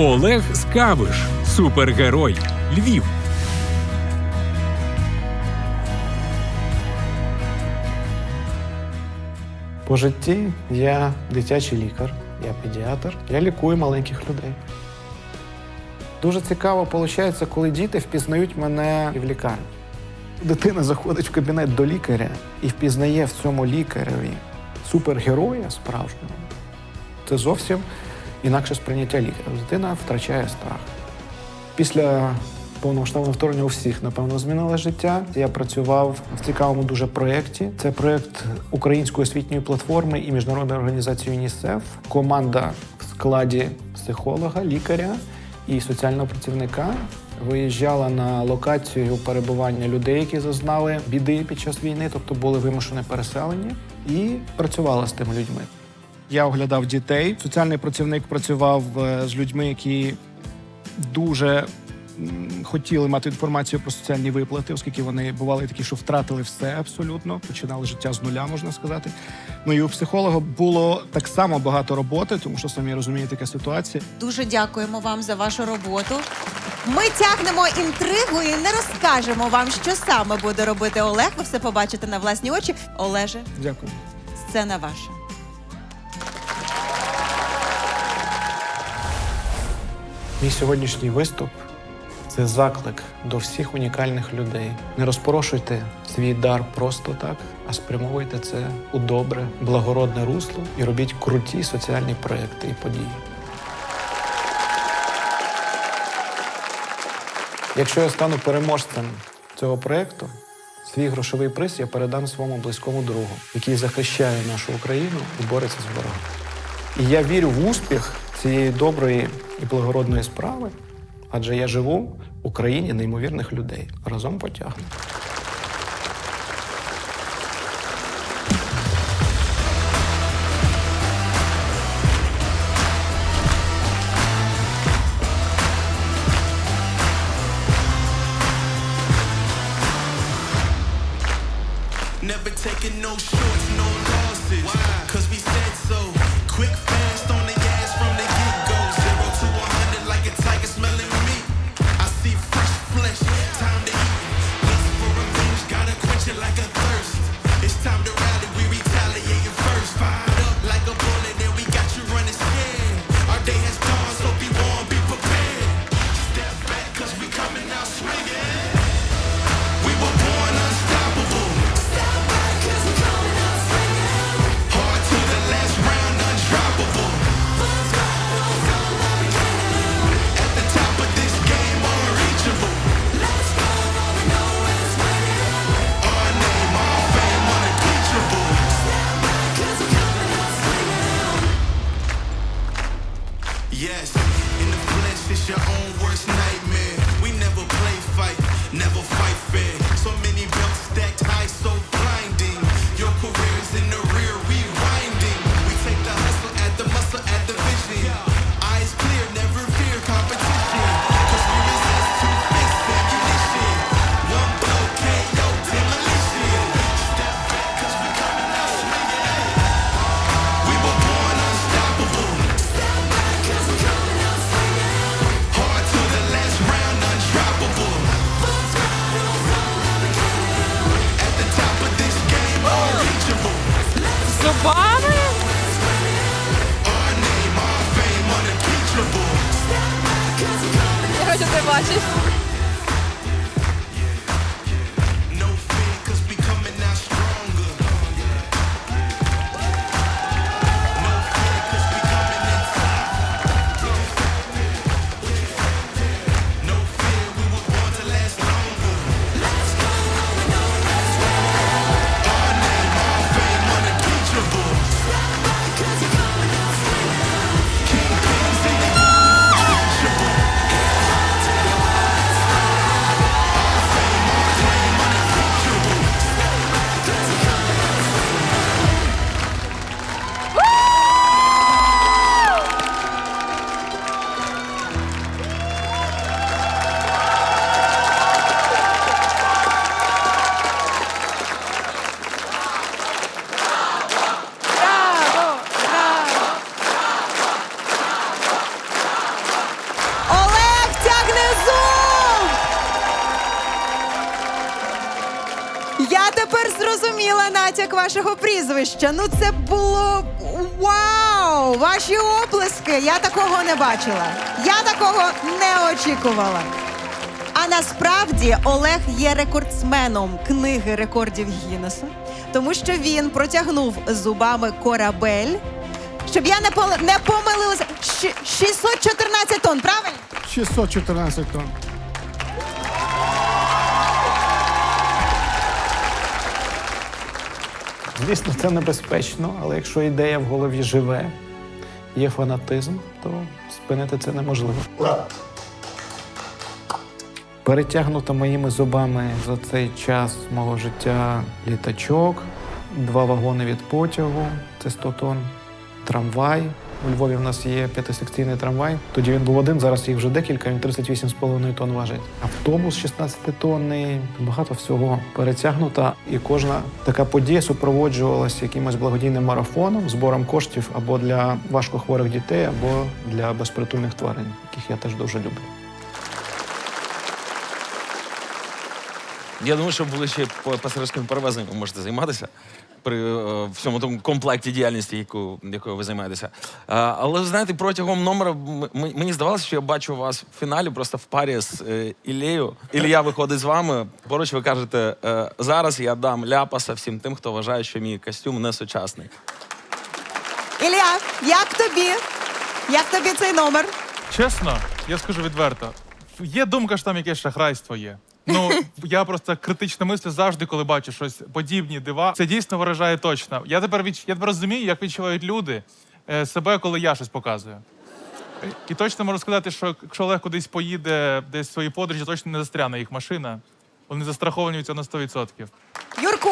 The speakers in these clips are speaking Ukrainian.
Олег Скавиш, супергерой, Львів. По житті я дитячий лікар, я педіатр, я лікую маленьких людей. Дуже цікаво виходить, коли діти впізнають мене і в лікарні. Дитина заходить в кабінет до лікаря і впізнає в цьому лікареві супергероя справжнього. Це зовсім інакше сприйняття лікаря. Дитина втрачає страх. Після повномасштабного вторгнення у всіх, напевно, змінило життя. Я працював в цікавому дуже проєкті. Це проєкт Української освітньої платформи і міжнародної організації ЮНІСЕФ. Команда в складі психолога, лікаря і соціального працівника виїжджала на локацію перебування людей, які зазнали біди під час війни, тобто були вимушені переселені, і працювала з тими людьми. Я оглядав дітей. Соціальний працівник працював е, з людьми, які дуже хотіли мати інформацію про соціальні виплати, оскільки вони бували такі, що втратили все абсолютно, починали життя з нуля, можна сказати. Ну і у психолога було так само багато роботи, тому що самі розумієте, яка ситуація. Дуже дякуємо вам за вашу роботу. Ми тягнемо інтригу і не розкажемо вам, що саме буде робити Олег. Ви все побачите на власні очі. Олеже, Дякую. сцена ваша. Мій сьогоднішній виступ це заклик до всіх унікальних людей. Не розпорошуйте свій дар просто так, а спрямовуйте це у добре, благородне русло і робіть круті соціальні проекти і події. Якщо я стану переможцем цього проекту, свій грошовий приз я передам своєму близькому другу, який захищає нашу Україну і бореться з ворогом. І я вірю в успіх цієї доброї і благородної справи, адже я живу в Україні неймовірних людей. Разом потягнемо. Натяк вашого прізвища. Ну це було вау! Ваші оплески! Я такого не бачила. Я такого не очікувала. А насправді Олег є рекордсменом книги рекордів Гіннеса, тому що він протягнув зубами корабель. Щоб я не, помилилася, Щ- 614 тонн, правильно? 614 тонн. Звісно, це небезпечно, але якщо ідея в голові живе, є фанатизм, то спинити це неможливо. Перетягнуто моїми зубами за цей час мого життя літачок, два вагони від потягу, це 100 тонн, трамвай. У Львові в нас є п'ятисекційний трамвай. Тоді він був один, зараз їх вже декілька, він 38,5 тонн важить. Автобус 16 тонний, багато всього перетягнуто. І кожна така подія супроводжувалася якимось благодійним марафоном, збором коштів або для важкохворих дітей, або для безпритульних тварин, яких я теж дуже люблю. Я думаю, що були ще по- пасажирськими перевезеннями ви можете займатися при е, всьому тому комплекті діяльності, яку, якою ви займаєтеся. А, але ви знаєте, протягом номера м- м- мені здавалося, що я бачу вас в фіналі просто в парі з е, Іллею. Ілля виходить з вами. Поруч ви кажете, е, зараз я дам ляпаса всім тим, хто вважає, що мій костюм не сучасний. Ілля, як тобі? Як тобі цей номер? Чесно, я скажу відверто. Є думка, що там якесь шахрайство є. Ну, я просто критично мислю завжди, коли бачу щось подібні дива. Це дійсно виражає точно. Я тепер відч... я тепер розумію, як відчувають люди е, себе, коли я щось показую. І точно можу сказати, що якщо Олег кудись поїде, десь в свої подорожі, точно не застряне їх машина. Вони застраховані від цього на 100%. Юрко,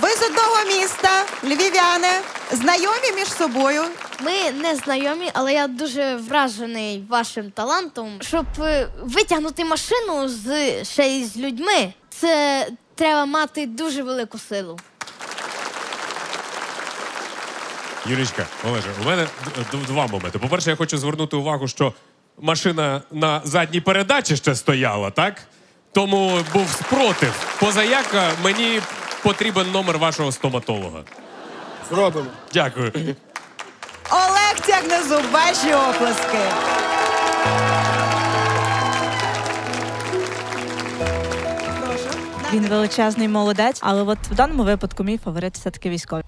ви з одного міста, львів'яни, знайомі між собою. Ми не знайомі, але я дуже вражений вашим талантом. Щоб е, витягнути машину з ще й з людьми, це треба мати дуже велику силу. Юрічка, Олеже, у мене д- д- два моменти. По-перше, я хочу звернути увагу, що машина на задній передачі ще стояла, так? Тому був спротив. Позаяка, мені потрібен номер вашого стоматолога. Зробимо. Дякую. Олег тягне зуб, ваші оплески. Він величезний молодець, але от в даному випадку мій фаворит все-таки військовий.